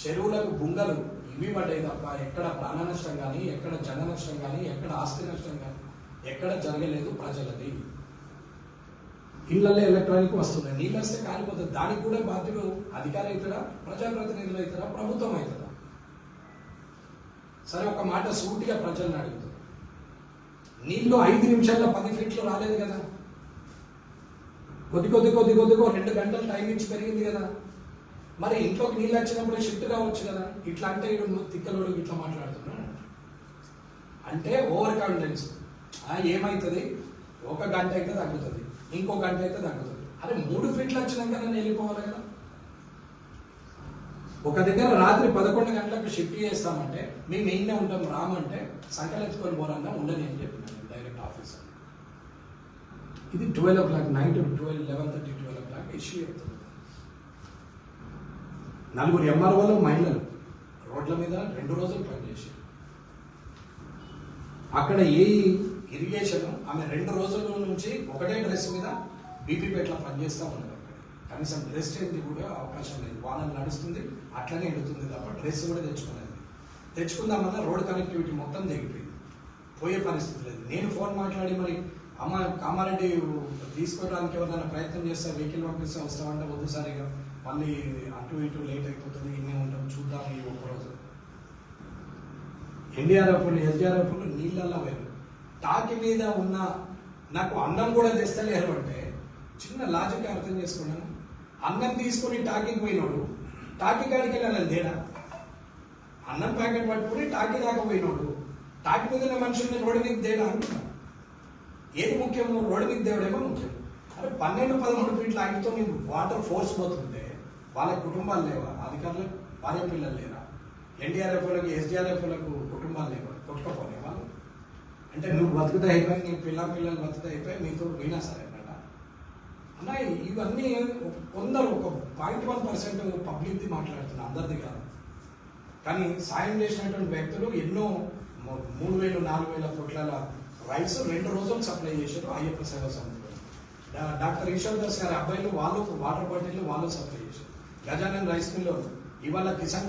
చెరువులకు బుంగలు ఇవి పడ్డాయి తప్ప ఎక్కడ ప్రాణ నష్టం కానీ ఎక్కడ జన నష్టం కానీ ఎక్కడ ఆస్తి నష్టం కానీ ఎక్కడ జరగలేదు ప్రజలది. ఇళ్ళలో ఎలక్ట్రానిక్ వస్తున్నాయి. నీళ్ళు వస్తే కాలిపోతుంది దానికి కూడా బాధ్యులు అధికారులు అవుతారా ప్రజాప్రతినిధులు అవుతారా ప్రభుత్వం అవుతారా సరే ఒక మాట సూటిగా ప్రజలను అడుగుతుంది నీళ్ళు ఐదు నిమిషాల్లో పది ఫీట్లు రాలేదు కదా. కొద్ది కొద్ది కొద్ది కొద్దిగా రెండు గంటలు టైం ఇచ్చి పెరిగింది కదా. మరి ఇంట్లోకి నీళ్ళు వచ్చినప్పుడు షిఫ్ట్ కావచ్చు కదా? ఇట్లా అంటే నువ్వు తిక్కలోడు ఇట్లా మాట్లాడుతున్నాడు అంటే ఓవర్ కాన్ఫిడెన్స్ ఏమవుతుంది ఒక గంట అయితే తగ్గుతుంది. ఇంకో గంట అయితే తగ్గుతుంది. అరే మూడు ఫీట్లు వచ్చినాక నేను వెళ్ళిపోవాలి కదా? ఒక దగ్గర రాత్రి పదకొండు గంటలకు షిఫ్ట్ చేస్తామంటే మేము మెయిన్గా ఉంటాం రామంటే సంకలెత్తుకొని పోరాగా ఉండని అని చెప్పినాను డైరెక్ట్ ఆఫీస్ ఇది twelve o'clock night twelve eleven thirty twelve o'clock issue అవుతుంది నలుగురు ఎంఆర్ఓలు మహిళలు. రోడ్ల మీద రెండు రోజులు పనిచేసారు అక్కడ ఏ ఇరిగేషన్ ఆమె రెండు రోజుల నుంచి ఒకటే డ్రెస్ మీద బీపీపేటలో పనిచేస్తూ ఉన్నారు కనీసం డ్రెస్ చేంజ్ కూడా అవకాశం లేదు. వానలు నడుస్తుంది అట్లనే ఎడుతుంది తప్ప డ్రెస్ కూడా తెచ్చుకోలేదు. తెచ్చుకుందామన్నా రోడ్ కనెక్టివిటీ మొత్తం తెగిపోయింది. పోయే పరిస్థితి లేదు. నేను ఫోన్ మాట్లాడి మరి అమ్మ కామారెడ్డి తీసుకోవడానికి ఎవరైనా ప్రయత్నం చేస్తే వెహికల్ పంపిస్తే వస్తామంటే వద్దు సరిగా మళ్ళీ అటు ఇటు లేట్ అయిపోతుంది ఇన్నే ఉంటాం చూద్దాం ఈ ఒక్కరోజు ఎన్డీఆర్ఎఫ్లు ఎస్డీఆర్ఎఫ్లు నీళ్ళల్లో వేరు. తాకి మీద ఉన్న నాకు అన్నం కూడా తెస్తలేరు అంటే చిన్న లాజిక్ అర్థం చేసుకున్నాను అన్నం. తీసుకొని టాకీకి పోయినోడు టాకీ కాడికి వెళ్ళాలి తేడా? అన్నం ప్యాకెట్ పట్టుకుని టాకీ దాకా పోయినోడు టాకీ మీద మనుషుల్ని రోడ్డు మీద తేడా అంటున్నా? ఏది ముఖ్యమో రోడ్డు మీద దేవుడేమో ముఖ్యం. అరే పన్నెండు పదమూడు ఫీట్ల ఆగితో నేను వాటర్ ఫోర్స్ పోతుంటే వాళ్ళ కుటుంబాలు లేవా? అధికారులకు భార్య పిల్లలు లేరా? ఎన్డీఆర్ఎఫ్లకు ఎస్డీఆర్ఎఫ్లకు కుటుంబాలు లేవా? కొట్టుకపోలే వాళ్ళు? అంటే నువ్వు బతుకుతా అయిపోయి నీ పిల్ల పిల్లలు బతుకుతా అయిపోయి మీతో పోయినా సరే అన్నట అన్న ఇవన్నీ కొందరు ఒక పాయింట్ వన్ పర్సెంట్ పబ్లిక్ది మాట్లాడుతున్నా అందరిది కాదు. కానీ సాయం చేసినటువంటి వ్యక్తులు ఎన్నో మూడు వేలు నాలుగు వేల కోట్ల రైస్ రెండు రోజులు సప్లై చేశారు అయ్యప్ప సేవ సమితిలో. డాక్టర్ ఈశ్వర్ దాస్ గారి అబ్బాయిలు వాళ్ళు వాటర్ బాటిల్ వాళ్ళు సప్లై చేశారు. గజానన్ రైస్ మిల్లో ఇవాళ కిసాన్